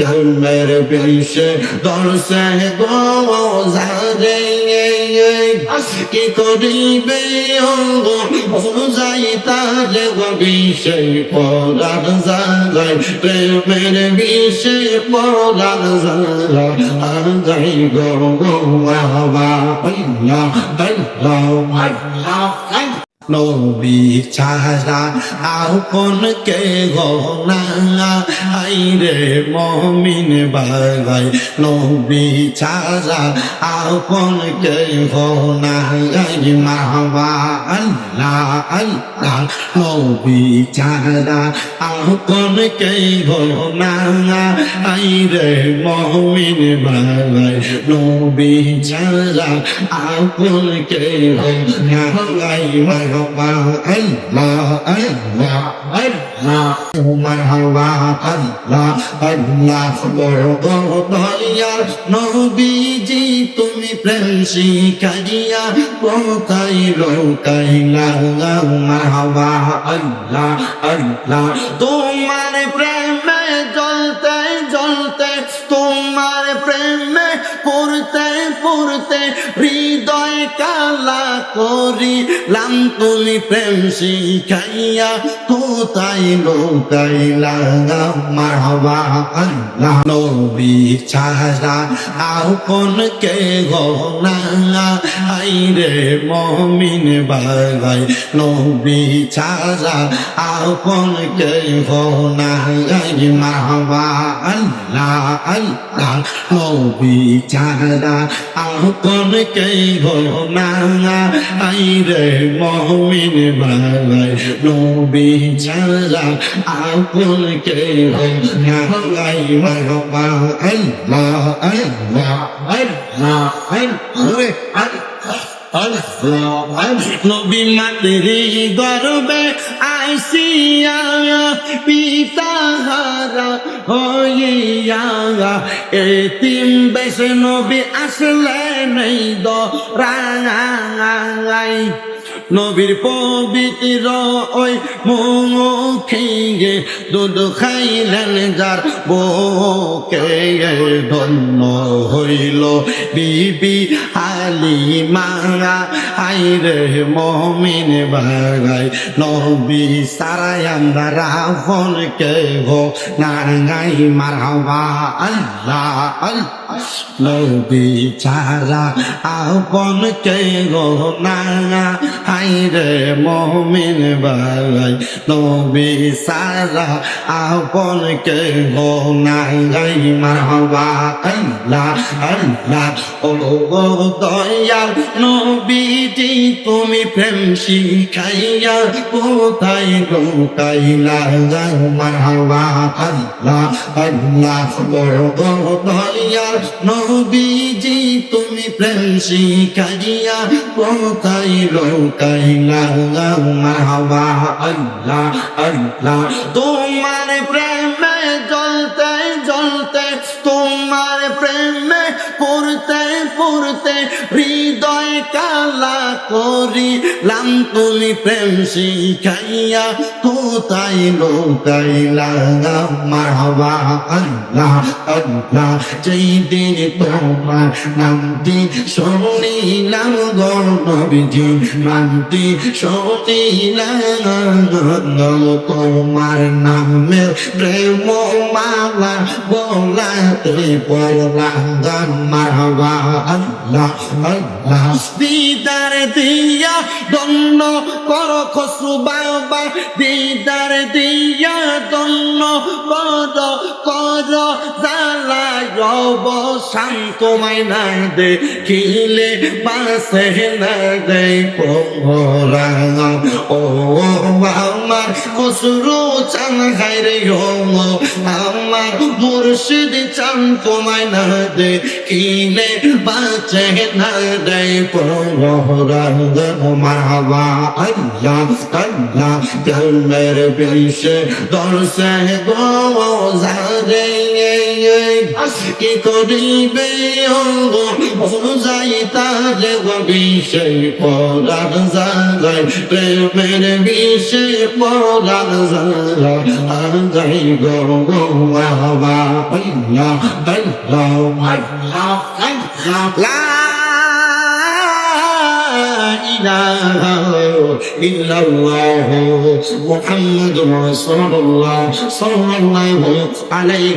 প্রেমের বিষে দর্শে গোজারে কি করিবে অঙ্গ বোঝাই তারে বিষে পরার জাগায় প্রেমের বিষে পরার জাগায় আগাই গো গো বাবা আল্লাহ আল্লাহ আল্লাহ নবী ছাড়া আপন কে গনা আইরে মমিন বাগাই নবী ছাড়া আপন কে গনা আই মাহবা আল্লাহ আল্লাহ নবী ছাড়া আপন কে গনা আইরে মমিন বাগাই নবী ছাড়া আপন কে গনা আই মাহবা নবীজি তুমি প্রেম শিখাইয়া কোথায় লোকাইলা মারহাবা আল্লাহ আল্লাহ তোমার পড়তে হৃদয় কালা করিলাম, তুমি প্রেম শিখাইয়া কোথায় লোকাইলা? মারহাবা আল্লাহ, নবী ছাড়া আপন কে গনা আইরে মমিন বাগাই নবী ছাড়া আপন কে গনা আই মারহাবা আল্লাহ আল্লাহ, নবী ছাড়া আপন কে গনা আইরে মমিন বাগাই নবী ছাড়া আপন কে গনা আই মারহাবা আল্লাহ আল্লাহ আল্লাহ আল্লাহ নবী মাতৃ গর্বে আইসিয়া পিতা হারা হইয়া এতিম বেশ নবী আসলে নেই দ নবীর পবিত্র ওই মুখে দুধ খাইলেন যার বকে ধন্য হইল। বিবি হালি মাঙা আইরে মমিন বাগাই নবী সারাই রাফন কে গো নাই মারা আল্লাহ আল্লাহ। নবী ছাড়া আপন কে গো নাঙ্গা আইরে মমিন বাগাই নবী সারা, আপন কে গো নাঙ্গাই মারহাবা আল্লাহ আল্লাহ, ও গো দয়াল নবীজি, তুমি প্রেম শিখাইয়া কোথায় লুকাইলা? যাও মারহাবা আল্লাহ আল্লাহ বড় গো দয়াল নবীজি তুমি প্রেম শিখাইয়া কোথায় লুকাইলা যাও মারহাবা আল্লাহ আল্লাহ তোমার প্রেমে জ্বলতে জ্বলতে তোমার প্রেমে পড়তে পড়তে হৃদয় কালা করিলাম তুমি প্রেম শিখাইয়া, কোথায় লোকাইলা? মারহাবা আল্লাহ আল্লাহ, যেই দিন তোমার নামটি শুনিলাম নামটি শুনিলাম তোমার নামে প্রেম মালা বলাতে পড়লাম মারহাবা আল্লাহ আল্লাহ। দিদার দিয়া দন্ন কর খসু বাবা দিদার দিয়া দন্ন পদ কর জালায় শান্তমায় না দে কিলে বাসে না দে পোহরা। ও আমার কসুরু চান খাইরে ও আমার মুর্শিদ চান তোমায় না দে কিলে বাঁচে না দে পোহরা মারহাবা আল্লাহ আল্লাহ প্রেমের বিষে দর্শে গো জারে কি করিবে যাই তারে বিষে পরার জাগায় প্রেমের বিষে পরার জাগায় যাই গো গো বাবা আল্লাহ আল্লাহ আল্লাহ আল্লাহ إله إلا الله محمد رسول الله صلى الله عليه